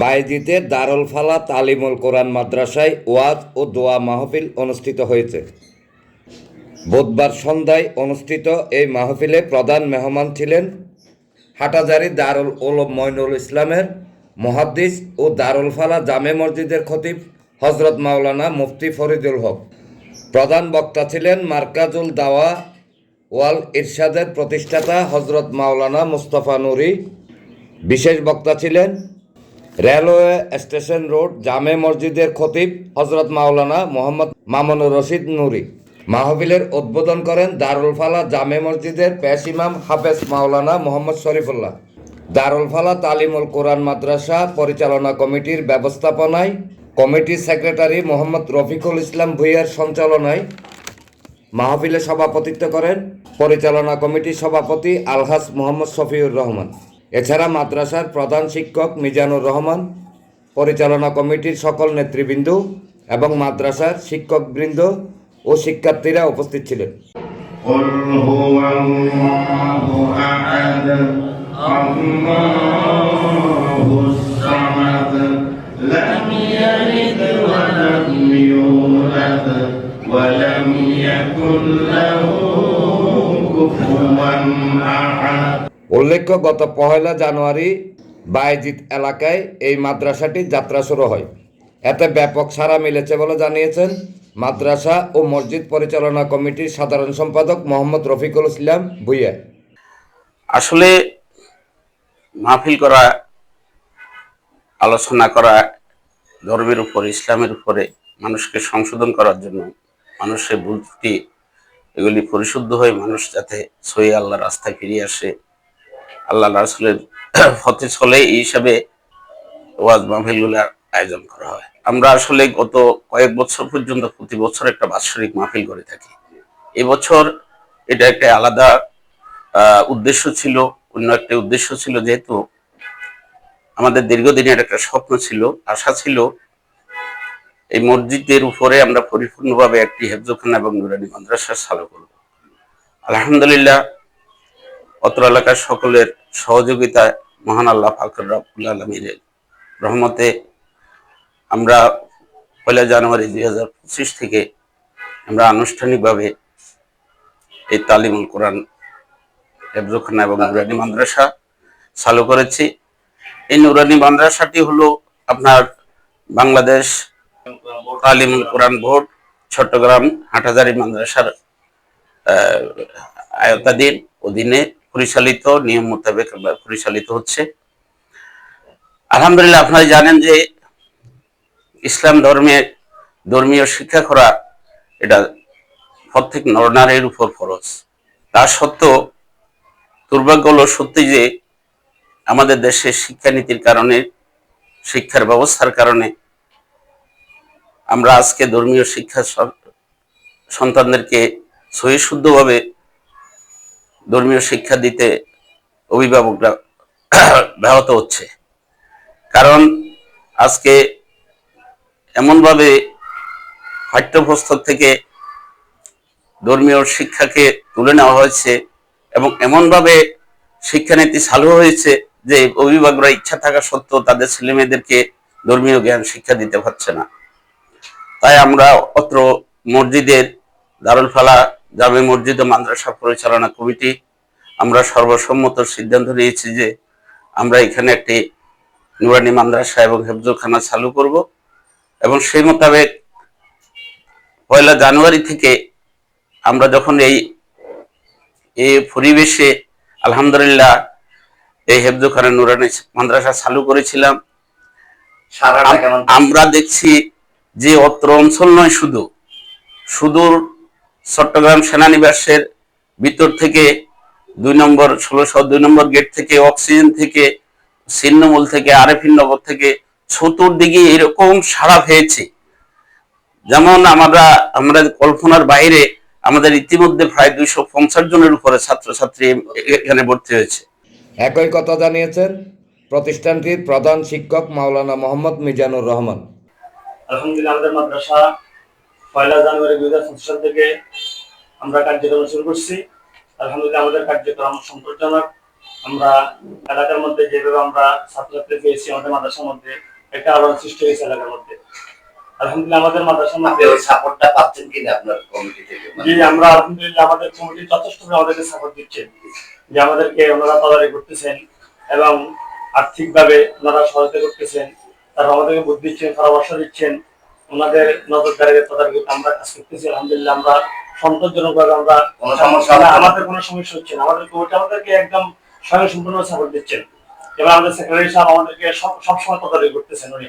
বাইজিতে দারুল ফালা তালিমুল কোরআন মাদ্রাসায় ওয়াজ ও দোয়া মাহফিল অনুষ্ঠিত হয়েছে। বুধবার সন্ধ্যায় অনুষ্ঠিত এই মাহফিলে প্রধান মেহমান ছিলেন হাটাজারি দারুল ওলম মইনুল ইসলামের মহাদ্দিস ও দারুল ফালা জামে মসজিদের খতিব হজরত মাওলানা মুফতি ফরিদুল হক। প্রধান বক্তা ছিলেন মার্কাজুল দাওয়া ওয়াল ইরশাদের প্রতিষ্ঠাতা হজরত মাওলানা মুস্তফা নুরি। বিশেষ বক্তা ছিলেন রেলওয়ে স্টেশন রোড, জামে মসজিদের খতিব হজরত মাওলানা মোহাম্মদ মামুনুর রশিদ নুরি। মাহফিলের উদ্বোধন করেন দারুল ফালা জামে মসজিদের পেশ ইমাম হাফেজ মাওলানা মোহাম্মদ শরীফুল্লাহ। দারুল ফালা তালিমুল কোরআন মাদ্রাসা পরিচালনা কমিটির ব্যবস্থাপনায় কমিটির সেক্রেটারি মোহাম্মদ রফিকুল ইসলাম ভুইয়ার সঞ্চালনায় মাহফিলে সভাপতিত্ব করেন পরিচালনা কমিটির সভাপতি আলহাস মোহাম্মদ শফিউর রহমান। এছাড়া মাদ্রাসার প্রধান শিক্ষক মিজানুর রহমান পরিচালনা কমিটির সকল নেতৃবৃন্দ এবং মাদ্রাসার শিক্ষকবৃন্দ ও শিক্ষার্থীরা উপস্থিত ছিলেন قل هو الله أحد الله উল্লেখ্য, গত পহেলা জানুয়ারি বায়েজিৎ এলাকায় এই মাদ্রাসাটি যাত্রা শুরু হয়। এতে ব্যাপক সাড়া মিলেছে বলে জানিয়েছেন মাদ্রাসা ও মসজিদ পরিচালনা কমিটির সাধারণ সম্পাদক মোহাম্মদ রফিকুল ইসলাম ভুইয়া। আসলে মাহফিল করা, আলোচনা করা ধর্মের উপর, ইসলামের উপরে মানুষকে সংশোধন করার জন্য মানুষের ভুল ত্রুটি এগুলি পরিশুদ্ধ হয়ে মানুষ যাতে সই আল্লাহ রাস্তায় ফিরে আসে। আল্লাহ রাসুলের ফতে চলে এই হিসাবে ওয়াজ মাহফিলগুলোর আয়োজন করা হয়। আমরা আসলে গত কয়েক বছর পর্যন্ত প্রতি বছর একটা বাৎসরিক মাহফিল করে থাকি। এবছর এটা একটা আলাদা উদ্দেশ্য ছিল, অন্য একটা উদ্দেশ্য ছিল যেহেতু আমাদের দীর্ঘদিনের একটা স্বপ্ন ছিল, আশা ছিল এই মসজিদের উপরে আমরা পরিপূর্ণভাবে একটি হেফজখানা এবং নুরানি মাদ্রাসা চালু করব। আলহামদুলিল্লাহ অত্র এলাকার সকলের সহযোগিতায় মহান আল্লাহ ফাকর রাবুল আলমীর রহমতে আমরা পয়লা জানুয়ারি দুই হাজার পঁচিশ থেকে আমরা আনুষ্ঠানিকভাবে এই তালিমুল কোরআন হেফজখানা এবং নুরানি মাদ্রাসা চালু করেছি। এই নুরানি মাদ্রাসাটি হলো আপনার বাংলাদেশ তালিমুল কোরআন বোর্ড, চট্টগ্রাম হাটাজারি মাদ্রাসার আয়তাধীন অধীনে পরিচালিত, নিয়ম মোতাবেক পরিচালিত হচ্ছে। আলহামদুলিল্লাহ আপনারা জানেন যে ইসলাম ধর্মে ধর্মীয় শিক্ষা করা এটা প্রত্যেক নরনারীর উপর ফরজ। তা সত্ত্বেও দুর্ভাগ্য হলো সত্যি যে আমাদের দেশের শিক্ষানীতির কারণে, শিক্ষার ব্যবস্থার কারণে আমরা আজকে ধর্মীয় শিক্ষা সন্তানদেরকে সহি শুদ্ধভাবে ধর্মীয় শিক্ষা দিতে অভিভাবকরা ব্যাহত হচ্ছে। কারণ আজকে এমনভাবে পাঠ্যপুস্তক থেকে ধর্মীয় শিক্ষাকে তুলে নেওয়া হয়েছে এবং এমনভাবে শিক্ষানীতি চালু হয়েছে যে অভিভাবকরা ইচ্ছা থাকা সত্ত্বেও তাদের ছেলে মেয়েদেরকে ধর্মীয় জ্ঞান শিক্ষা দিতে পারছে না। তাই আমরা অত্র মসজিদের দারুল ফালা জামে মসজিদ ও মাদ্রাসা পরিচালনা কমিটি আমরা সর্বসম্মত সিদ্ধান্ত নিয়েছি যে আমরা এখানে একটি নুরানি মাদ্রাসা এবং হেফজখানা চালু করব এবং সেই মোতাবেক পয়লা জানুয়ারি থেকে আমরা যখন এই এই পরিবেশে আলহামদুলিল্লাহ এই হেফজখানা নুরানি মাদ্রাসা চালু করেছিলাম আমরা দেখছি যে অত্র অঞ্চল নয় শুধু সুদূর চট্টগ্রাম সেনানিবাসের ভিতর থেকে দুই নম্বর ষোলোশো দুই নম্বর গেট থেকে অক্সিজেন থেকে ছিন্নমূল থেকে আরেফিন নগর থেকে চতুর্দিকে এরকম সাড়া পেয়েছে। যেমন আমরা আমরা কল্পনার বাইরে আমাদের ইতিমধ্যে প্রায় দুইশো পঞ্চাশ জনের উপরে ছাত্রছাত্রী এখানে ভর্তি হয়েছে। একই কথা জানিয়েছেন প্রতিষ্ঠানটির প্রধান শিক্ষক মাওলানা মোহাম্মদ মিজানুর রহমান। আলহামদুলিল্লাহ আমাদের মাদ্রাসা পয়লা জানুয়ারি দুই হাজার পঁচিশ সাল থেকে আমরা কার্যক্রম শুরু করছি। আলহামদুলিল্লাহ আমাদের কার্যক্রম সন্তোষজনক আমরা এলাকার মধ্যে যেভাবে আমরা ছাত্রছাত্রী পেয়েছি আমাদের মাদ্রাসার মধ্যে একটা আলোড়ন সৃষ্টি হয়েছে এলাকার মধ্যে। আলহামদুলিল্লাহ আমাদের মাদ্রাসার মধ্যে সাপোর্টটা পাচ্ছেন কিনা আপনার কমিটি থেকে? জি আমরা আলহামদুলিল্লাহ আমাদের কমিটি যথেষ্ট আমাদেরকে সাপোর্ট দিচ্ছেন যে আমাদেরকে ওনারা তদারকি করতেছেন এবং আর্থিকভাবে ওনারা সহায়তা করতেছেন। তারা আমাদেরকে বুদ্ধি দিচ্ছেন পরামর্শ দিচ্ছেন। ওনাদের নজরদারিতে তদারকি আমরা কাজ করতেছি আলহামদুলিল্লাহ আমরা সন্তোষজনক ভাবে আমরা কোনো সমস্যা না, হচ্ছে না? আমাদের কোনো সমস্যা হচ্ছে না আমাদের কমিটি আমাদেরকে একদম স্বয়ং সম্পূর্ণ সাপোর্ট দিচ্ছেন এবং আমাদের সেক্রেটারি সাহেব আমাদেরকে সব- সবসময় তদারকি করতেছেন উনি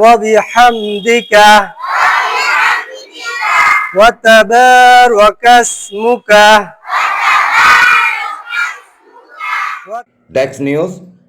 وبحمدك وتبارك اسمك ডেক্স নিউজ